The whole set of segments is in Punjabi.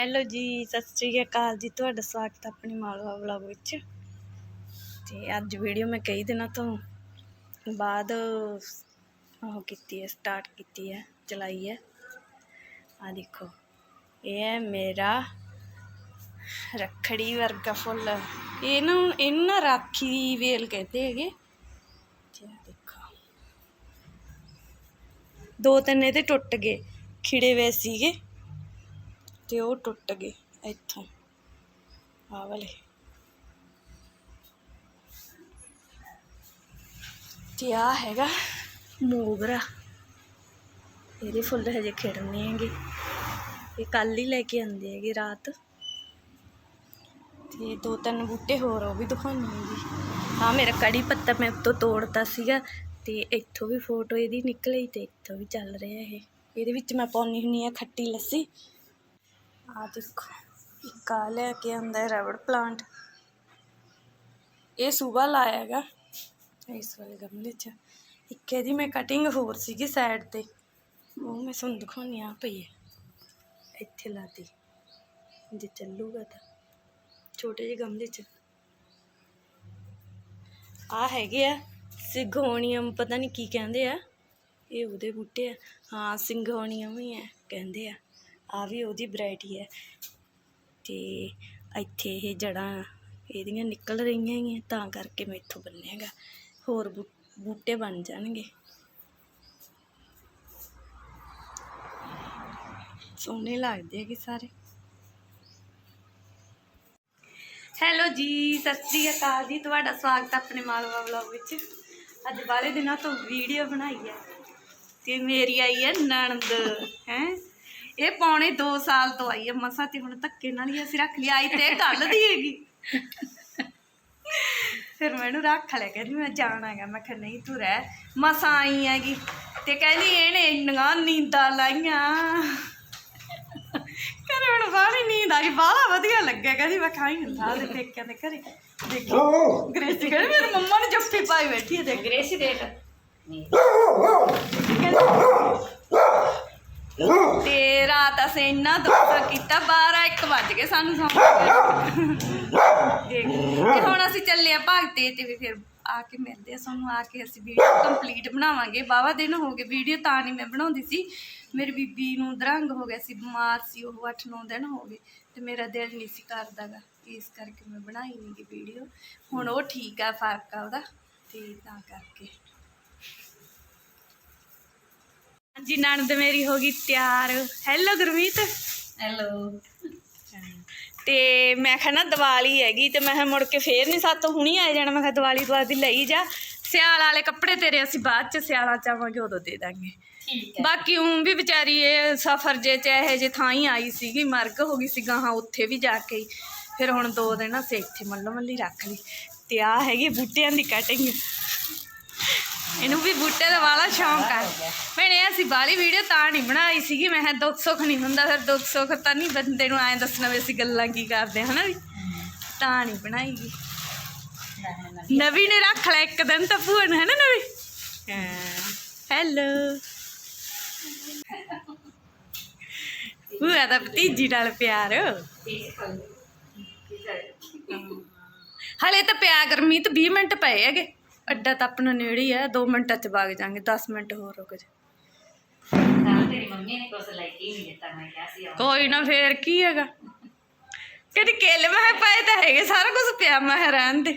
ਹੈਲੋ ਜੀ, ਸਤਿ ਸ੍ਰੀ ਅਕਾਲ ਜੀ। ਤੁਹਾਡਾ ਸਵਾਗਤ ਹੈ ਆਪਣੀ ਮਾਲਵਾ ਵਲੌਗ ਵਿੱਚ। ਤੇ ਅੱਜ ਵੀਡੀਓ ਮੈਂ ਕਈ ਦਿਨਾਂ ਤੋਂ ਬਾਅਦ ਉਹ ਕੀਤੀ ਹੈ ਸਟਾਰਟ ਕੀਤੀ ਹੈ, ਚਲਾਈ ਹੈ। ਆ ਦੇਖੋ, ਇਹ ਹੈ ਮੇਰਾ ਰੱਖੜੀ ਵਰਗਾ ਫੁੱਲ। ਇਹਨੂੰ ਇਹਨੂੰ ਨਾ ਰਾਖੀ ਦੀ ਵੇਲ ਕਹਿੰਦੇ ਹੈਗੇ। ਤੇ ਦੇਖੋ, ਦੋ ਤਿੰਨ ਇਹਦੇ ਟੁੱਟ ਗਏ, ਖਿੜੇ ਵੇ ਸੀਗੇ। ਤੇ ਉਹ ਟੁੱਟ ਗਏ ਇੱਥੋਂ। ਆਹ ਵਾਲੇ। ਤੇ ਆ ਹੈਗਾ ਮੋਗਰਾ। ਇਹਦੇ ਫੁੱਲ ਹਜੇ ਖਿੜਨੇ ਹੈਗੇ। ਇਹ ਕੱਲ ਹੀ ਲੈ ਕੇ ਆਂਦੇ ਹੈਗੇ ਰਾਤ। ਤੇ ਦੋ ਤਿੰਨ ਬੂਟੇ ਹੋਰ ਉਹ ਵੀ ਦਿਖਾਉਣੀ ਹੈਗੀ ਆ ਮੇਰਾ ਕੜੀ ਪੱਤਾ ਮੈਂ ਉੱਤੋਂ ਤੋੜਤਾ ਸੀਗਾ ਤੇ ਇੱਥੋਂ ਵੀ ਫੋਟੋ ਇਹਦੀ ਨਿਕਲੀ ਤੇ ਇੱਥੋਂ ਵੀ ਚੱਲ ਰਿਹਾ ਇਹ। ਇਹਦੇ ਵਿੱਚ ਮੈਂ ਪਾਉਣੀ ਹੁੰਨੀ ਆ ਖੱਟੀ ਲੱਸੀ। ਆ ਦੇਖੋ, ਇੱਕ ਆ ਲੈ ਕੇ ਆਂਦਾ ਰਬੜ ਪਲਾਂਟ ਇਹ ਸੂਬਾ ਲਾਇਆ ਹੈਗਾ ਇਸ ਵਾਲੇ ਗਮਲੇ 'ਚ। ਇੱਕ ਇਹਦੀ ਮੈਂ ਕਟਿੰਗ ਹੋਰ ਸੀਗੀ ਸਾਈਡ ਤੇ। ਉਹ ਮੈਂ ਤੁਹਾਨੂੰ ਦਿਖਾਉਣੀ ਆ ਪਈ ਹੈ। ਇੱਥੇ ਲਾਤੀ। ਜੇ ਚੱਲੂਗਾ ਤਾਂ। ਛੋਟੇ ਜਿਹੇ ਗਮਲੇ 'ਚ। ਆ ਹੈਗੇ ਆ ਸਿਗੋਨੀਅਮ ਪਤਾ ਨਹੀਂ ਕੀ ਕਹਿੰਦੇ ਆ। ਇਹ ਉਹਦੇ ਬੂਟੇ ਆ। ਹਾਂ ਸਿੰਗੋਨੀਅਮ ਹੀ ਆ, ਕਹਿੰਦੇ ਆ। ਆਹ ਵੀ ਉਹਦੀ ਵੈਰਾਈਟੀ ਹੈ। ਤੇ ਇੱਥੇ ਇਹ ਜੜਾਂ ਇਹਦੀਆਂ ਨਿਕਲ ਰਹੀਆਂ ਹੀ ਤਾਂ ਕਰਕੇ ਮੈਂ ਇੱਥੋਂ ਬੰਨਿਆਗਾ ਹੋਰ ਬੂ- ਬੂਟੇ ਬਣ ਜਾਣਗੇ। ਸੋਹਣੇ ਲੱਗਦੇ ਹੈਗੇ ਸਾਰੇ। ਹੈਲੋ ਜੀ, ਸਤਿ ਸ੍ਰੀ ਅਕਾਲ ਜੀ। ਤੁਹਾਡਾ ਸਵਾਗਤ ਹੈ ਆਪਣੇ ਮਾਲਵਾ ਵਲੌਗ ਵਿੱਚ। ਅੱਜ ਬਾਰੇ ਦਿਨਾਂ ਤੋਂ ਵੀਡੀਓ ਬਣਾਈ ਹੈ। ਤੇ ਮੇਰੀ ਆਈ ਹੈ ਨਣਦ, ਹੈ। ਇਹ ਪੌਣੇ 2 ਸਾਲ ਤੋਂ ਆਈ ਹੈ ਮਸਾ ਤੇ ਹੁਣ ਧੱਕੇ ਨਾਲ ਹੀ ਅਸੀਂ ਰੱਖ ਲਈ ਆਈ ਤੇ ਕੱਲ ਦੀ ਹੈਗੀ। ਫਿਰ ਮੈਨੂੰ ਰੱਖ ਲਿਆ ਕਹਿੰਦੀ ਮੈਂ ਜਾਣਾ ਹੈਗਾ ਮੈਂ ਕਿਹਾ ਨਹੀਂ ਤੂੰ ਰਹਿ ਮਸਾ ਆਈ ਹੈਗੀ ਤੇ ਕਹਿੰਦੀ ਇਹਨੇ ਇੰਨੀਆਂ ਨੀਂਦਾਂ ਲਾਈਆਂ। ਕਹਿੰਦੇ ਮੈਨੂੰ ਬਾਹਲੀ ਨੀਂਦ ਆ ਗਈ ਬਾਹਲਾ ਵਧੀਆ ਲੱਗਿਆ ਕਹਿੰਦੀ ਮੈਂ ਖਾਈ ਹੁੰਦਾ ਦੇ ਪੇਕਿਆਂ ਦੇ ਘਰੇ ਦੇਖੀ ਗ੍ਰੇਸੀ ਕਹਿੰਦੀ ਮੇਰੀ ਮੰਮਾ ਨੇ ਜੱਫੀ ਪਾਈ ਬੈਠੀ ਹੈ ਦੇਖ ਗ੍ਰੇਸੀ ਦੇਖ। ਤੇ ਰਾਤ ਅਸੀਂ ਇੰਨਾ ਦੁੱਖ ਕੀਤਾ 12 1 ਵੱਜ ਗਏ ਸਾਨੂੰ ਸੌਂ ਤੇ ਹੁਣ ਅਸੀਂ ਚੱਲੇ ਆ ਭਗਤੇ ਤੇ ਵੀ ਫਿਰ ਆ ਕੇ ਮਿਲਦੇ ਆ ਸਾਨੂੰ ਆ ਕੇ ਅਸੀਂ ਵੀਡੀਓ ਕੰਪਲੀਟ ਬਣਾਵਾਂਗੇ। ਬਾਵਾ ਦਿਨ ਹੋ ਗਏ ਵੀਡੀਓ ਤਾਂ ਨਹੀਂ ਮੈਂ ਬਣਾਉਂਦੀ ਸੀ। ਮੇਰੀ ਬੀਬੀ ਨੂੰ ਦਰੰਗ ਹੋ ਗਿਆ ਸੀ, ਬਿਮਾਰ ਸੀ, ਉਹ 8-9 ਦਿਨ ਹੋ ਗਏ ਤੇ ਮੇਰਾ ਦਿਲ ਨਹੀਂ ਸੀ ਕਰਦਾਗਾ। ਇਸ ਕਰਕੇ ਮੈਂ ਬਣਾਈ ਨਹੀਂ ਗੀ ਵੀਡੀਓ ਹੁਣ ਉਹ ਠੀਕ ਆ, ਫ਼ਰਕ ਆ ਉਹਦਾ, ਤੇ ਤਾਂ ਕਰਕੇ। ਹਾਂਜੀ ਨਣਦ ਮੇਰੀ ਹੋ ਗਈ ਤਿਆਰ। ਹੈਲੋ ਗੁਰਮੀਤ। ਹੈਲੋ ਤੇ ਮੈਂ ਕਿਹਾ ਨਾ ਦੀਵਾਲੀ ਹੈਗੀ ਤੇ ਮੈਂ ਕਿਹਾ ਮੁੜ ਕੇ ਫੇਰ ਨਹੀਂ ਸਾਤੋਂ ਹੁਣੀ ਆ ਜਾਣਾ। ਮੈਂ ਕਿਹਾ ਦੀਵਾਲੀ ਤੋਂ ਦੀ ਲਈ ਜਾ। ਸਿਆਲ ਵਾਲੇ ਕੱਪੜੇ ਤੇਰੇ ਅਸੀਂ ਬਾਅਦ ਚ ਸਿਆਲਾਂ ਚ ਆਵਾਂਗੇ ਉਦੋਂ ਦੇ ਦਾਂਗੇ। ਠੀਕ ਬਾਕੀ ਉਂ ਵੀ ਵਿਚਾਰੀ ਇਹ ਸਫਰ ਜੇ ਚ ਇਹ ਜੇ ਥਾਂ ਹੀ ਆਈ ਸੀਗੀ ਮਰਗ ਹੋ ਗਈ ਸੀ ਗਾਹਾਂ ਉੱਥੇ ਵੀ ਜਾ ਕੇ ਹੀ। ਫਿਰ ਹੁਣ ਦੋ ਦਿਨ ਅਸੀਂ ਇੱਥੇ ਮੱਲੋ ਮੱਲੀ ਰੱਖ ਲਈ। ਤੇ ਆ ਹੈਗੀ ਬੂਟਿਆਂ ਦੀ ਕਟਿੰਗ ਇਹਨੂੰ ਵੀ ਬੂਟੇ ਦਾ ਵਾਲਾ ਸ਼ੌਂਕ ਆ। ਭੈਣੇ, ਅਸੀਂ ਬਾਲੀ ਵੀਡੀਓ ਤਾਂ ਨਹੀਂ ਬਣਾਈ ਸੀਗੀ। ਮੈਂ ਕਿਹਾ, ਦੁੱਖ ਸੁੱਖ ਨਹੀਂ ਹੁੰਦਾ, ਫਿਰ ਦੁੱਖ ਸੁੱਖ ਤਾਂ ਨਹੀਂ ਬੰਦੇ ਨੂੰ ਐਂ ਦੱਸਣਾ ਵੀ ਅਸੀਂ ਗੱਲਾਂ ਕੀ ਕਰਦੇ ਹਾਂ ਹਨਾ ਵੀ? ਤਾਂ ਨਹੀਂ ਬਣਾਈਗੀ ਨਵੀਂ ਨੇ ਰੱਖ ਲੈ ਇੱਕ ਦਿਨ ਤਾਂ ਭੂਆ ਨੇ ਹੈ ਨਾ ਨਵੀਂ? ਹੈਲੋ ਭੂਆ ਦਾ ਭਤੀਜੀ ਨਾਲ ਪਿਆਰ। ਹਲੇ ਤਾਂ ਪਿਆ ਗਰਮੀ, ਤੇ 20 ਮਿੰਟ ਪਏ ਹੈਗੇ। ਅੱਡਾ ਤਾਂ ਆਪਣਾ ਨੇੜੇ ਹੀ ਹੈ 2 ਮਿੰਟਾਂ ਚ ਵਗ ਜਾਾਂਗੇ 10 ਮਿੰਟ ਹੋਰ ਰੁਕ ਜਾ। ਤੇਰੀ ਮੰਮੀ ਨੇ ਕੁਛ ਲੈ ਕੇ ਹੀ ਨਹੀਂ ਦਿੱਤਾ ਮੈਂ ਕਿਹਾ ਸੀ ਕੋਈ ਨਾ ਫੇਰ ਕੀ ਹੈਗਾ? ਕਦੀ ਕੇਲੇ ਮੈਂ ਪਏ ਤਾਂ ਹੈਗੇ ਸਾਰਾ ਕੁਝ ਪਿਆ ਮੈਂ ਕਿਹਾ ਰਹਿਣ ਦੇ।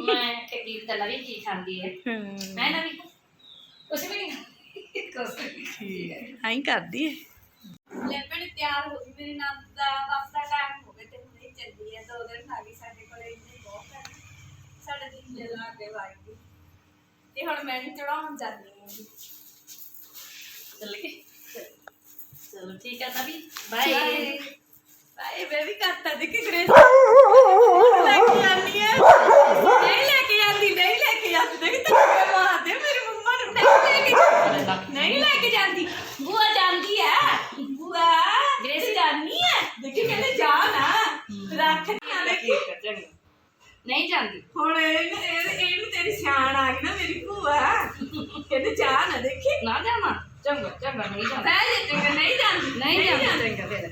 ਮੈਂ ਕਿ ਦੀਪ ਤਾਂ ਲਵੀ ਕੀ ਖਾਂਦੀ ਹੈ। ਹਮ, ਮੈਂ ਨਾ ਵੀ ਕੁਛ ਵੀ ਨਹੀਂ ਕੁਛ ਠੀਕ ਹੈ ਆਈ ਕਰਦੀ ਹੈ। ਲੈ ਭੈਣੇ ਤਿਆਰ ਹੋ ਗਈ ਮੇਰੀ ਨਾਮ ਦਾ ਬੱਸ ਦਾ ਟਾਈਮ ਹੋ ਗਿਆ ਤੇ ਹੁਣੇ ਚੱਲੀ ਹੈ ਦੋ ਦਿਨ ਆ ਗਈ ਸਾਡੇ ਕੋਲੇ ਇੰਨੀ ਬਹੁਤ ਹੈ ਸਾਡੇ ਦਿਨ ਲੈ ਲਾ ਕੇ ਵਾਈ ਤੇ ਹੁਣ ਮੈਂ ਵੀ ਚੜਾਉਣ ਜਾਂਦੀ ਹਾਂ ਚੱਲ ਗਏ ਚਲੋ ਠੀਕ ਹੈ ਨਵੀ ਬਾਏ ਬਾਏ ਬੇਬੀ ਕਰਤਾ ਦੇ ਕਿ ਗ੍ਰੇਸ ਲੈ ਕੇ ਜਾਂਦੀ ਹੈ ਨਹੀਂ ਲੈ ਕੇ ਜਾਂਦੀ ਨਹੀਂ ਲੈ ਕੇ ਜਾਂਦੀ ਦੇਖ ਤੱਕ ਮਾਰਦੇ ਮੇਰੀ ਮੰਮਾ ਨੂੰ। ਨਹੀਂ ਲੈ ਕੇ ਜਾਂਦੀ। ਨਹੀਂ ਲੈ ਕੇ ਜਾਂਦੀ। ਬੂਆ ਜਾਂਦੀ ਹੈ ਬੂਆ ਗ੍ਰੇਸ ਜਾਨੀ ਹੈ ਦੇਖੀ ਕਹਿੰਦੇ ਜਾ ਨਾ। ਰੱਖ ਨਹੀਂ ਦੇਖੀ ਨਹੀਂ ਜਾਂਦੀ। ਹੁਣ ਇਹ- ਇਹ- ਇਹਨੂੰ ਤੇਰੀ ਸਿਆਣ ਆ ਗਈ ਨਾ ਮੇਰੀ ਭੂਆ। ਕਹਿੰਦੇ ਜਾ ਨਾ ਦੇਖੀ। ਨਾ ਜਾਣਾ ਚੰਗਾ ਚੰਗਾ ਨਹੀਂ ਜਾਣਾ ਬਹਿ ਜਾ ਚੰਗਾ ਨਹੀਂ ਜਾਂਦੀ। ਨਹੀਂ ਜਾਣਾ ਚੰਗਾ ਫਿਰ।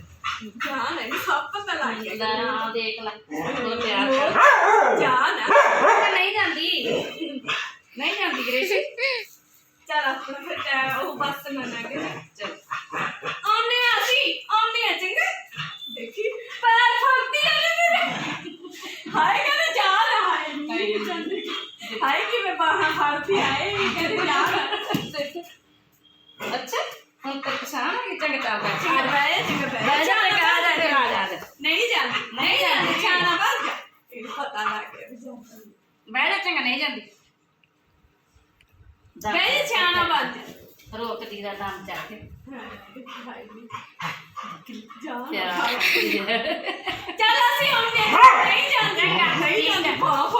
ਜਾਨ ਹੈ ਸਭ ਪਤਾ ਲੱਗ ਗਿਆ। ਲੈ ਆ ਦੇਖ ਲੈ। ਉਹ ਪਿਆਰ ਕਰ ਜਾਨ ਹੈ ਨਹੀਂ ਜਾਂਦੀ। ਨਹੀਂ ਜਾਂਦੀ ਗ੍ਰੇਸੀ। ਚਲ ਆਪਣਾ ਫਿਰ ਟਾਈਮ ਉਹ ਬੱਸ ਨਾ ਨਾ ਕੇ ਚਲ ਆਉਂਦੇ ਆ ਅਸੀਂ ਆਉਂਦੇ ਆ ਚੰਗਾ ਦੇਖੀ ਪੈਰ ਫੜਦੀ ਆ ਨੇ ਮੇਰੇ ਹਾਏ ਕਹਿੰਦੇ ਜਾ ਰਹਾ ਹੈ ਨਹੀਂ ਜਾਂਦੀ ਹਾਏ ਕਿ ਮੈਂ ਬਾਹਾਂ ਫੜਦੀ ਆਏ ਕਹਿੰਦੇ ਜਾ ਅੱਛਾ ਹੁਣ ਤੱਕ ਪਛਾਣ ਆ ਕਿ ਚੰਗਾ ਚੱਲ ਬੈਠ ਚੰਗਾ ਬੈ ਚੰਗਾ ਬੈ ਬਹਿ ਜਾ, ਚੰਗਾ ਆ ਜਾ, ਫਿਰ ਆ ਜਾ, ਆ ਜਾ। ਨਹੀਂ ਜਾਂਦੀ ਨਹੀਂ ਜਾਂਦੀ ਛਾਣਾ ਵੱਜ ਜਾ ਇਹਨੂੰ ਪਤਾ ਲੱਗ ਗਿਆ ਵੀ ਬਹਿ ਜਾ ਚੰਗਾ ਨਹੀਂ ਜਾਂਦੀ। ਜਾ। ਬੈ ਜਾ ਛਾਣਾ ਵੱਜ ਜਾ। ਰੋਕਦੀ ਦਾ ਦਮ ਚਾ ਕੇ। ਚੱਲ ਅਸੀਂ ਆਉਂਦੇ ਹਾਂ। ਨਹੀਂ ਜਾਂਦੇ ਨਹੀਂ ਜਾਂਦੇ। ਬਾਹ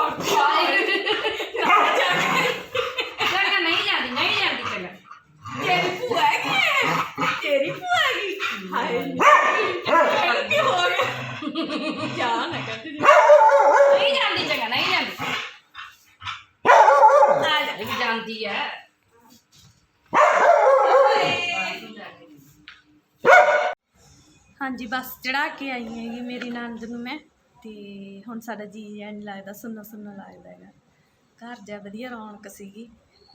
ਨਾ ਜਾ ਕੇ ਚੰਗਾ ਨਹੀਂ ਜਾਂਦੀ ਨਹੀਂ ਜਾਂਦੀ ਚੰਗਾ। ਤੇਰੀ ਭੂਆ ਹੈਗੀ ਤੇਰੀ ਭੂਆ ਹੈਗੀ? ਹਾਏ। ਨੀ। ਕੀ ਹੋ ਗਿਆ? ਜਾਨ ਹੈ ਕਹਿੰਦੀ ਨਹੀਂ ਜਾਂਦੀ ਚੰਗਾ ਨਹੀਂ ਜਾਂਦੀ ਆ ਜਾ ਇਹ ਜਾਂਦੀ ਹੈ ਹਾਂਜੀ, ਬਸ ਚੜਾ ਕੇ ਆਈ ਹੈਗੀ ਮੇਰੀ ਨੰਦ ਨੂੰ ਮੈਂ ਤੇ ਹੁਣ ਸਾਡਾ ਜੀ ਜਿਹਾ ਨਹੀਂ ਲੱਗਦਾ, ਸੁੰਨਾ ਸੁੰਨਾ ਲੱਗਦਾ ਹੈਗਾ। ਘਰ ਜਾ ਵਧੀਆ ਰੌਣਕ ਸੀਗੀ।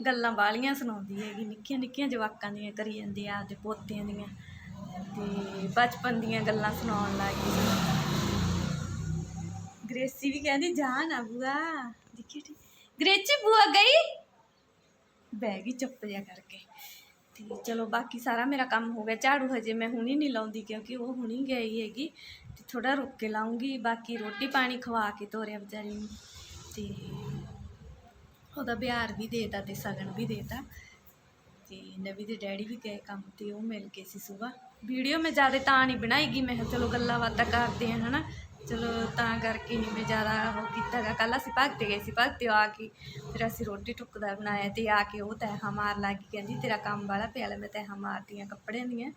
ਗੱਲਾਂ ਬਾਲੀਆਂ ਸੁਣਾਉਂਦੀ ਹੈਗੀ, ਨਿੱਕੀਆਂ ਨਿੱਕੀਆਂ ਜਵਾਕਾਂ ਦੀਆਂ ਕਰੀ ਜਾਂਦੀ ਆ ਤੇ ਪੋਤਿਆਂ ਦੀਆਂ। ਤੇ ਬਚਪਨ ਦੀਆਂ ਗੱਲਾਂ ਸੁਣਾਉਣ ਲੱਗ ਗਈ ਸੀ। ਗ੍ਰੇਸੀ ਵੀ ਕਹਿੰਦੀ ਜਾ ਨਾ ਬੂਆ। ਦੇਖੀ ਠੀਕ ਗ੍ਰੇਚੀ ਬੂਆ ਗਈ? ਬਹਿ ਗਈ ਚੁੱਪ ਜਿਹਾ ਕਰਕੇ। ਤੇ ਚਲੋ ਬਾਕੀ ਸਾਰਾ ਮੇਰਾ ਕੰਮ ਹੋ ਗਿਆ। ਝਾੜੂ ਹਜੇ ਮੈਂ ਹੁਣੀ ਨਹੀਂ ਲਾਉਂਦੀ ਕਿਉਂਕਿ ਉਹ ਹੁਣੀ ਗਈ ਹੈਗੀ। ਤੇ ਥੋੜਾ ਰੁੱਕ ਕੇ ਲਾਉਂਗੀ। ਬਾਕੀ ਰੋਟੀ ਪਾਣੀ ਖਵਾ ਕੇ ਤੋਰਿਆ ਵਿਚਾਰੀ ਨੂੰ। ਤੇ ਉਹਦਾ ਬਿਹਾਰ ਵੀ ਦੇਤਾ ਤੇ ਸਗਨ ਵੀ ਦੇਤਾ। ਤੇ ਨਵੀ ਦੇ ਡੈਡੀ ਵੀ ਗਏ ਕੰਮ ਤੇ, ਉਹ ਮਿਲ ਗਏ ਸੀ ਸਵੇਰ ਵੀਡੀਓ ਮੈਂ ਜ਼ਿਆਦਾ ਤਾਂ ਨਹੀਂ ਬਣਾਈਗੀ। ਮੈਂ ਕਿਹਾ ਚਲੋ ਗੱਲਾਂ ਬਾਤਾਂ ਕਰਦੇ ਆ, ਹਨਾ। ਚਲੋ ਤਾਂ ਕਰਕੇ ਨਹੀਂ ਮੈਂ ਜ਼ਿਆਦਾ ਉਹ ਕੀਤਾ ਗਾ। ਕੱਲ ਅਸੀਂ ਭਗਤੇ ਗਏ ਸੀ, ਭਗਤੇ ਆ ਕੇ ਫਿਰ ਅਸੀਂ ਰੋਟੀ ਟੁੱਕਦਾ ਬਣਾਇਆ ਤੇ ਆ ਕੇ ਉਹ ਤੈਹਾਂ ਮਾਰ ਲੱਗ ਗਈ। ਕਹਿੰਦੀ, ਤੇਰਾ ਕੰਮ ਵਾਲਾ ਪਿਆ ਲੈ, ਮੈਂ ਤੈਹਾਂ ਮਾਰਤੀਆਂ ਕੱਪੜਿਆਂ ਦੀਆਂ।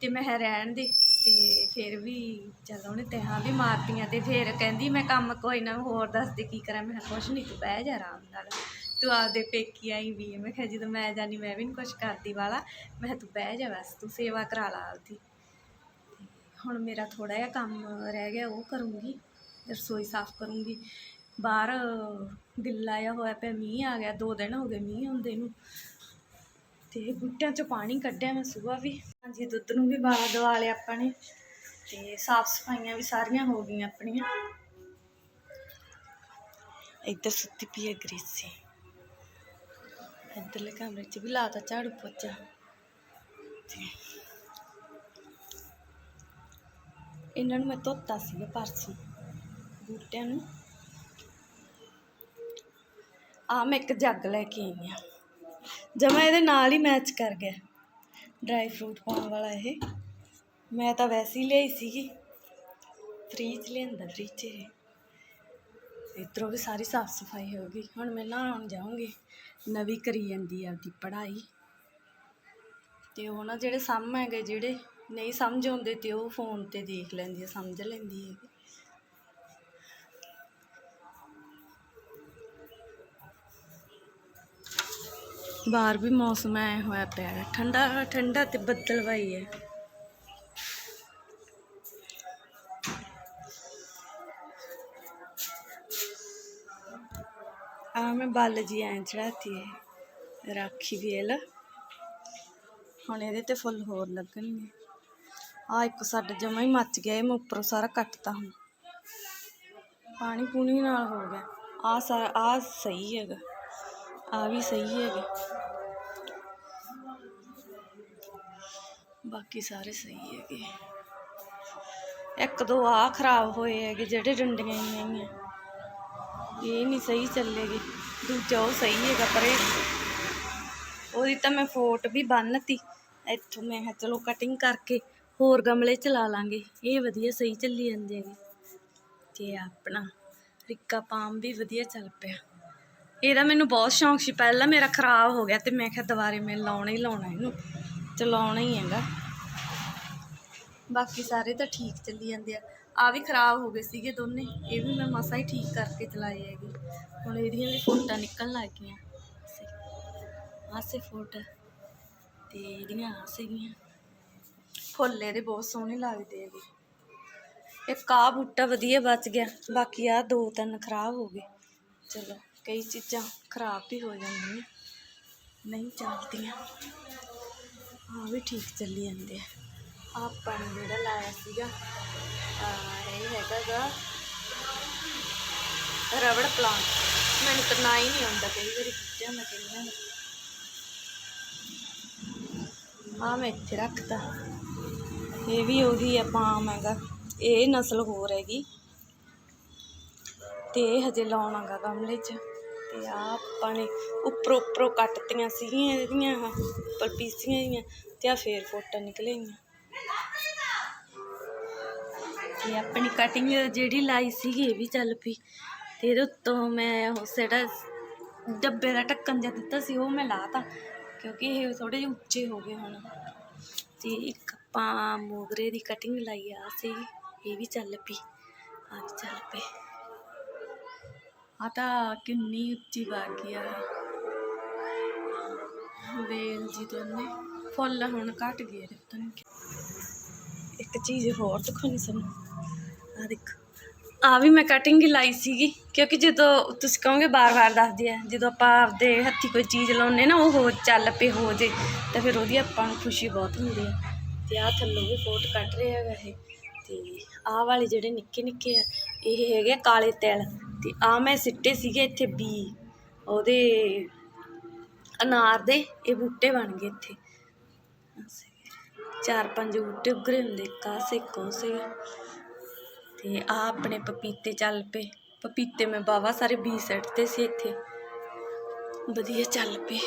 ਤੇ ਮੈਂ ਕਿਹਾ ਰਹਿਣ ਦੇ। ਤੇ ਫਿਰ ਵੀ ਚੱਲ ਉਹਨੇ ਤੈਹਾਂ ਵੀ ਮਾਰਤੀਆਂ ਤੇ ਫਿਰ ਕਹਿੰਦੀ, ਮੈਂ ਕੰਮ ਕੋਈ ਨਾ, ਹੋਰ ਦੱਸ ਦੇ ਕੀ ਕਰਾਂ? ਮੈਂ ਕਿਹਾ, ਕੁਛ ਨਹੀਂ, ਤੂੰ ਬਹਿ ਜਾ ਆਰਾਮ ਨਾਲ। ਤੂੰ ਆਪਦੇ ਪੇਕੀ ਆਈ ਵੀ ਹੈ। ਮੈਂ ਕਿਹਾ, ਜਦੋਂ ਮੈਂ ਜਾਨੀ, ਮੈਂ ਵੀ ਨਹੀਂ ਕੁਛ ਕਰਦੀ ਵਾਲਾ। ਮੈਂ ਕਿਹਾ, ਤੂੰ ਬਹਿ ਜਾ ਬਸ, ਤੂੰ ਸੇਵਾ ਕਰਾ ਲਾ ਆਪਦੀ। ਹੁਣ ਮੇਰਾ ਥੋੜਾ ਜਿਹਾ ਕੰਮ ਰਹਿ ਗਿਆ, ਉਹ ਕਰੂੰਗੀ, ਰਸੋਈ ਸਾਫ਼ ਕਰੂੰਗੀ। ਬਾਹਰ ਗਿੱਲਾ ਜਿਹਾ ਹੋਇਆ ਪਿਆ, ਮੀਂਹ ਆ ਗਿਆ, ਦੋ ਦਿਨ ਹੋ ਗਏ ਮੀਂਹ ਹੁੰਦੇ ਨੂੰ। ਤੇ ਬੂਟਿਆਂ ਚੋਂ ਪਾਣੀ ਕੱਢਿਆ ਮੈਂ ਸਵੇਰ ਵੀ। ਹਾਂਜੀ, ਦੁੱਧ ਨੂੰ ਵੀ ਬਾਲਾ ਦਵਾ ਲਿਆ ਆਪਾਂ ਨੇ, ਤੇ ਸਾਫ਼ ਸਫਾਈਆਂ ਵੀ ਸਾਰੀਆਂ ਹੋ ਗਈਆਂ ਆਪਣੀਆਂ। ਇੱਧਰ ਸੁੱਤੀ ਪਈ ਹੈ ਗ੍ਰੇਸੀ। ਇੱਧਰਲੇ ਕਮਰੇ 'ਚ ਵੀ ਲਾਤਾ ਝਾੜੂ ਪੋਚਾ। ਤੇ ਇਹਨਾਂ ਨੂੰ ਮੈਂ ਧੋਤਾ ਸੀਗਾ ਪਰਸੋਂ। ਬੂਟਿਆਂ ਨੂੰ। ਆ ਮੈਂ ਇੱਕ ਜੱਗ ਲੈ ਕੇ ਆਈ ਆ ਜਮਾ ਇਹਦੇ ਨਾਲ ਹੀ ਮੈਚ ਕਰ ਗਿਆ। ਡਰਾਈ ਫਰੂਟ ਪਾਉਣ ਵਾਲਾ ਇਹ। ਮੈਂ ਤਾਂ ਵੈਸੇ ਹੀ ਲਈ ਸੀਗੀ। ਫ੍ਰੀਜ ਲਿਆਂਦਾ ਫ੍ਰੀਜ 'ਚ ਇਹ। ਇੱਧਰੋਂ ਵੀ ਸਾਰੀ ਸਾਫ਼ ਸਫ਼ਾਈ ਹੋ ਗਈ। ਹੁਣ ਮੈਂ ਨਹਾਉਣ ਜਾਊਂਗੀ। ਨਵੀਂ ਕਰੀ ਜਾਂਦੀ ਆ ਆਪਦੀ ਪੜ੍ਹਾਈ। ਤੇ ਉਹ ਨਾ ਜਿਹੜੇ ਸਾਹਮ ਹੈਗੇ ਜਿਹੜੇ ਨਹੀਂ ਸਮਝ ਆਉਂਦੇ ਤੇ ਉਹ ਫੋਨ ਤੇ ਦੇਖ ਲੈਂਦੀ ਆ, ਸਮਝ ਲੈਂਦੀ ਹੈ ਬਾਹਰ ਵੀ ਮੌਸਮ ਐ ਹੋਇਆ ਪਿਆ ਹੈ। ਠੰਡਾ ਠੰਡਾ ਤੇ ਬੱਦਲਵਾਈ ਹੈ। ਆ ਮੈਂ ਬਾਲ ਜੀ ਐਂ ਚੜਾਤੀ ਹੈ। ਰਾਖੀ ਵੇਲ। ਹੁਣ ਇਹਦੇ ਤੇ ਫੁੱਲ ਹੋਰ ਲੱਗਣਗੇ। ਆ ਇੱਕ ਸਾਡਾ ਜਮਾ ਹੀ ਮੱਚ ਗਿਆ ਇਹ ਮੈਂ ਉੱਪਰੋਂ ਸਾਰਾ ਕੱਟਤਾ ਹੁਣ। ਪਾਣੀ ਪੂਣੀ ਨਾਲ ਹੋ ਗਿਆ। ਆ ਸਾਰਾ ਆ ਸਹੀ ਹੈਗਾ। ਆ ਵੀ ਸਹੀ ਹੈਗਾ। ਬਾਕੀ ਸਾਰੇ ਸਹੀ ਹੈਗੇ। ਇੱਕ ਦੋ ਆ ਖਰਾਬ ਹੋਏ ਹੈਗੇ, ਜਿਹੜੇ ਡੰਡੀਆਂ ਹੀ ਆਈਆਂ ਇਹ ਨਹੀਂ ਸਹੀ ਚੱਲੇਗੀ। ਦੂਜਾ ਉਹ ਸਹੀ ਹੈਗਾ, ਪਰ ਇਹ ਉਹਦੀ ਤਾਂ ਮੈਂ ਫੋਟ ਵੀ ਬੰਨਤੀ। ਇੱਥੋਂ ਮੈਂ ਕਿਹਾ ਚਲੋ ਕਟਿੰਗ ਕਰਕੇ ਹੋਰ ਗਮਲੇ ਚ ਲਾ ਲਾਂਗੇ। ਇਹ ਵਧੀਆ ਸਹੀ ਚੱਲੀ ਜਾਂਦੇ ਹੈਗੇ। ਤੇ ਆਪਣਾ ਰਿੱਕਾ ਪਾਮ ਵੀ ਵਧੀਆ ਚੱਲ ਪਿਆ। ਇਹਦਾ ਮੈਨੂੰ ਬਹੁਤ ਸ਼ੌਂਕ ਸੀ। ਪਹਿਲਾਂ ਮੇਰਾ ਖਰਾਬ ਹੋ ਗਿਆ ਤੇ ਮੈਂ ਕਿਹਾ ਦੁਬਾਰੇ ਮੈਂ ਲਾਉਣਾ ਹੀ ਲਾਉਣਾ ਇਹਨੂੰ। ਚਲਾਉਣਾ ਹੀ ਹੈਗਾ। ਬਾਕੀ ਸਾਰੇ ਤਾਂ ਠੀਕ ਚੱਲੀ ਜਾਂਦੇ ਆ। ਆ ਵੀ ਖਰਾਬ ਹੋ ਗਏ ਸੀਗੇ ਦੋਨੇ। ਇਹ ਵੀ ਮੈਂ ਮਸਾ ਹੀ ਠੀਕ ਕਰਕੇ ਚਲਾਏ ਹੈਗੇ। ਹੁਣ ਇਹਦੀਆਂ ਵੀ ਫੋਟਾਂ ਨਿਕਲਣ ਲੱਗ ਗਈਆਂ। ਆਸੇ ਫੋਟ ਤੇ ਇਹਦੀਆਂ ਆ ਸੀਗੀਆਂ। ਫੁੱਲ ਇਹਦੇ ਬਹੁਤ ਸੋਹਣੇ ਲੱਗਦੇ ਹੈਗੇ ਇੱਕ ਆ ਬੂਟਾ ਵਧੀਆ ਬਚ ਗਿਆ। ਬਾਕੀ ਆ ਦੋ ਤਿੰਨ ਖਰਾਬ ਹੋ ਗਏ। ਚਲੋ, ਕਈ ਚੀਜ਼ਾਂ ਖਰਾਬ ਵੀ ਹੋ ਜਾਂਦੀਆਂ। ਨਹੀਂ ਚੱਲਦੀਆਂ। ਆ ਵੀ ਠੀਕ ਚੱਲੀ ਜਾਂਦੇ ਆ। ਆਪਾਂ ਨੇ ਜਿਹੜਾ ਲਾਇਆ ਸੀਗਾ ਆ ਇਹ ਹੈਗਾ ਗਾ ਰਬੜ ਪਲਾਂਟ। ਮੈਨੂੰ ਤਾਂ ਨਾ ਹੀ ਨਹੀਂ ਆਉਂਦਾ ਕਈ ਵਾਰੀ ਬੂਟਿਆਂ ਦਾ ਕਿੰਨਾ ਆ ਮੈਂ ਇੱਥੇ ਰੱਖਤਾ। ਇਹ ਵੀ ਉਹੀ ਆ ਪਾਮ ਹੈਗਾ। ਇਹ ਨਸਲ ਹੋਰ ਹੈਗੀ। ਤੇ ਇਹ ਹਜੇ ਲਾਉਣਾਗਾ ਗਮਲੇ 'ਚ ਤੇ ਆ ਆਪਾਂ ਨੇ ਉੱਪਰੋਂ ਉੱਪਰੋਂ ਕੱਟਤੀਆਂ ਸੀਗੀਆਂ ਇਹਦੀਆਂ, ਆਹ ਉੱਪਰ ਪੀਸੀਆਂ ਜੀਆਂ ਤੇ ਆ ਫੇਰ ਫੋਟਾਂ ਨਿਕਲੇਗੀਆਂ ਤੇ ਆਪਣੀ ਕਟਿੰਗ ਜਿਹੜੀ ਲਾਈ ਸੀਗੀ ਇਹ ਵੀ ਚੱਲ ਪਈ। ਤੇ ਇਹਦੇ ਉੱਤੋਂ ਮੈਂ ਉਹ ਜਿਹੜਾ ਡੱਬੇ ਦਾ ਢੱਕਣ ਜਿਹਾ ਦਿੱਤਾ ਸੀ, ਉਹ ਮੈਂ ਲਾਤਾ, ਕਿਉਂਕਿ ਇਹ ਥੋੜੇ ਜਿਹੇ ਉੱਚੇ ਹੋ ਗਏ ਹੁਣ। ਤੇ ਇੱਕ ਆਪਾਂ ਮੋਗਰੇ ਦੀ ਕਟਿੰਗ ਲਾਈ ਆ ਸੀ ਇਹ ਵੀ ਚੱਲ ਪਈ। ਆ ਚੱਲ ਪਈ ਆ ਤਾਂ ਕਿੰਨੀ ਉੱਚੀ ਬਾਗੀ ਆ। ਵੇਲ ਜੀ ਦੋਨੇ। ਫੁੱਲ ਹੁਣ ਘਟ ਗਏ ਨੇ ਪਤਾ ਨਹੀਂ ਇੱਕ ਚੀਜ਼ ਹੋਰ ਦਿਖਾਉਣੀ ਸਾਨੂੰ। ਆ ਦੇਖ। ਆ ਵੀ ਮੈਂ ਕਟਿੰਗ ਲਾਈ ਸੀਗੀ, ਕਿਉਂਕਿ ਜਦੋਂ ਤੁਸੀਂ ਕਹੋਗੇ ਬਾਰ-ਬਾਰ ਦੱਸਦੀ ਆ, ਜਦੋਂ ਆਪਾਂ ਆਪਦੇ ਹੱਥੀ ਕੋਈ ਚੀਜ਼ ਲਾਉਨੇ ਨਾ, ਉਹ ਹੋ ਚੱਲ ਪਏ, ਹੋ ਜੇ, ਤਾਂ ਫਿਰ ਉਹਦੀ ਆਪਾਂ ਨੂੰ ਖੁਸ਼ੀ ਬਹੁਤ ਹੁੰਦੀ ਆ। ਤੇ ਆ ਥੱਲੋਂ ਵੀ ਫੋਟ ਕੱਢ ਰਿਹਾ ਹੈਗਾ ਇਹ। ਤੇ ਆਹ ਵਾਲੇ ਜਿਹੜੇ ਨਿੱਕੇ ਨਿੱਕੇ ਆ, ਇਹ ਹੈਗੇ ਕਾਲੇ ਤਿਲ। ਤੇ ਆ ਮੈਂ ਸਿੱਟੇ ਸੀਗੇ ਇੱਥੇ ਬੀ, ਉਹਦੇ ਅਨਾਰ ਦੇ, ਇਹ ਬੂਟੇ ਬਣ ਗਏ ਇੱਥੇ। ਚਾਰ ਪੰਜ ਬੂਟੇ ਉਗਰੇ ਹੁੰਦੇ, ਕਾਸੇ ਕੋਸੇ। ਤੇ ਆ ਆਪਣੇ ਪਪੀਤੇ ਚੱਲ ਪਏ। ਪਪੀਤੇ ਮੈਂ ਬਾਵਾ ਸਾਰੇ ਬੀ ਸੈੱਟ ਤੇ ਸੀ ਇੱਥੇ। ਵਧੀਆ ਚੱਲ ਪਏ।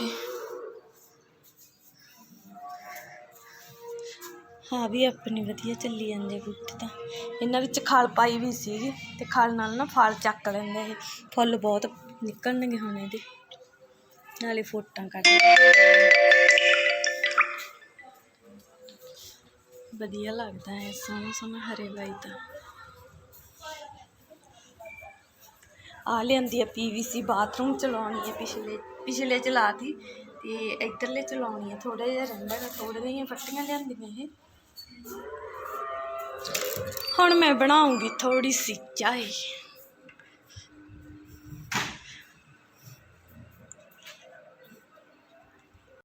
ਹਾਂ ਵੀ ਆਪਣੀ ਵਧੀਆ ਚੱਲੀ ਜਾਂਦੇ ਬੂਟੇ ਤਾਂ। ਇਹਨਾਂ ਵਿੱਚ ਖਲ ਪਾਈ ਵੀ ਸੀਗੀ ਤੇ ਖਲ ਨਾਲ ਨਾ ਫਲ ਚੱਕ ਲੈਂਦੇ ਇਹ। ਫੁੱਲ ਬਹੁਤ ਨਿਕਲਣਗੇ ਹੁਣ ਇਹਦੇ। ਨਾਲੇ ਫੋਟਾਂ ਕੱਢ ਵਧੀਆ ਲੱਗਦਾ ਹੈ, ਸੋਹਣਾ ਸੋਹਣਾ ਹਰੇ ਲਾਈ ਤਾਂ। ਆ ਲਿਆਂਦੀ ਆ ਪੀਵੀਸੀ ਬਾਥਰੂਮ ਚਲਾਉਣੀ ਹੈ ਪਿਛਲੇ ਪਿਛਲੇ ਚਲਾਤੀ ਲਾਤੀ ਤੇ ਇੱਧਰਲੇ ਚਲਾਉਣੀ ਹੈ ਥੋੜਾ ਜਿਹਾ ਰਹਿੰਦਾ ਗਾ ਥੋੜੇ ਜਿਹੀਆਂ ਫੱਟੀਆਂ ਲਿਆਂਦੀਆਂ ਇਹ। ਹੁਣ ਮੈਂ ਬਣਾਉਂਗੀ ਥੋੜੀ ਸੀ ਚਾਹ।